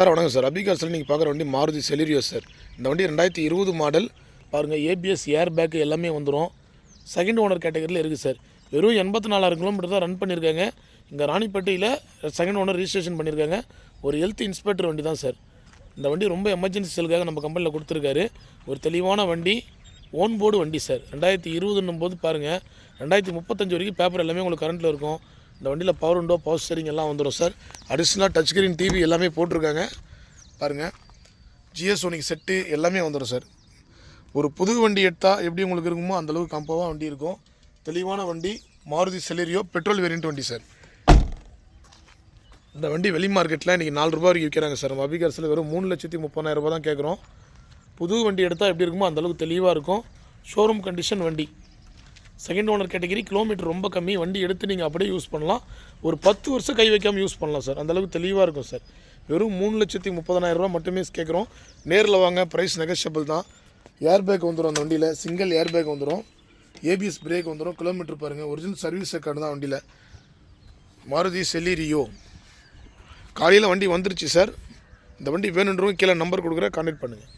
Sir வணக்கம் sir. அபிகாஸில் நீங்கள் பார்க்குற வண்டி மாருதி செலிரியோ சார். இந்த வண்டி ரெண்டாயிரத்தி இருபது மாடல் பாருங்கள் ஏபிஎஸ் ஏர் பேக் எல்லாமே வந்துடும் செகண்ட் ஓனர் கேட்டகரியில் இருக்குது சார். வெறும் எண்பத்தி நாலாயிரம் கிலோமீட்டர் தான் ரன் பண்ணியிருக்காங்க இங்கே ராணிப்பேட்டையில் செகண்ட் ஓனர் ரிஜிஸ்ட்ரேஷன் பண்ணியிருக்காங்க ஒரு ஹெல்த் இன்ஸ்பெக்டர் வண்டி தான் சார். இந்த வண்டி ரொம்ப எமர்ஜென்சி செலுக்காக நம்ம கம்பெனியில் கொடுத்துருக்காரு. ஒரு தெளிவான வண்டி ஓன் போர்டு வண்டி சார். ரெண்டாயிரத்தி இருபதுன்னும் போது பாருங்கள் ரெண்டாயிரத்தி முப்பத்தஞ்சு வரைக்கும் பேப்பர் எல்லாமே உங்களுக்கு கரண்ட்டில் இருக்கும். இந்த வண்டியில் பவர் விண்டோ பவர் ஸ்டேரிங் எல்லாம் வந்துடும் சார் அடிஷ்னலாக டச் ஸ்க்ரீன் டிவி எல்லாமே போட்டிருக்காங்க. பாருங்கள் ஜிஎஸ் ஒனிக் செட்டு எல்லாமே வந்துடும் சார் ஒரு புது வண்டி எடுத்தால் எப்படி உங்களுக்கு இருக்குமோ அந்தளவுக்கு கம்பவாக வண்டி இருக்கும். தெளிவான வண்டி மாருதி செலரியோ பெட்ரோல் வேரியன்ட் வண்டி சார் இந்த வண்டி வெளி மார்க்கெட்டில் இன்றைக்கி நாலு ரூபா வரைக்கும் விற்கிறாங்க சார் நம்ம அபிகார்ஸில் வெறும் மூணு லட்சத்தி முப்பதாயிரம் ரூபாய் தான் கேட்குறோம் புது வண்டி எடுத்தால் எப்படி இருக்குமோ அந்தளவுக்கு தெளிவாக இருக்கும். ஷோரூம் கண்டிஷன் வண்டி. செகண்ட் ஓனர் கேட்டகிரி கிலோமீட்டர் ரொம்ப கம்மி. வண்டி எடுத்து நீங்கள் அப்படியே யூஸ் பண்ணலாம். ஒரு பத்து வருஷம் கை வைக்காமல் யூஸ் பண்ணலாம் சார் அந்தளவுக்கு தெளிவாக இருக்கும் சார் வெறும் மூணு லட்சத்தி முப்பதனாயிரரூபா மட்டுமே கேட்குறோம் நேரில் வாங்க ப்ரைஸ் நெகஷியபிள் தான். ஏர் பேக் வந்துடும் அந்த வண்டியில். சிங்கிள் ஏர் பேக் வந்துடும் ஏபிஎஸ் பிரேக் வந்துடும் கிலோமீட்டர் பாருங்கள் ஒரிஜினல் சர்வீஸ் ரெக்கார்டு தான் வண்டியில். மாருதி செல்லிரியோ காலையில் வண்டி வந்துருச்சு சார் இந்த வண்டி வேணுன்றவங்க கீழே நம்பர் கொடுக்குறேன் கான்டாக்ட் பண்ணுங்கள்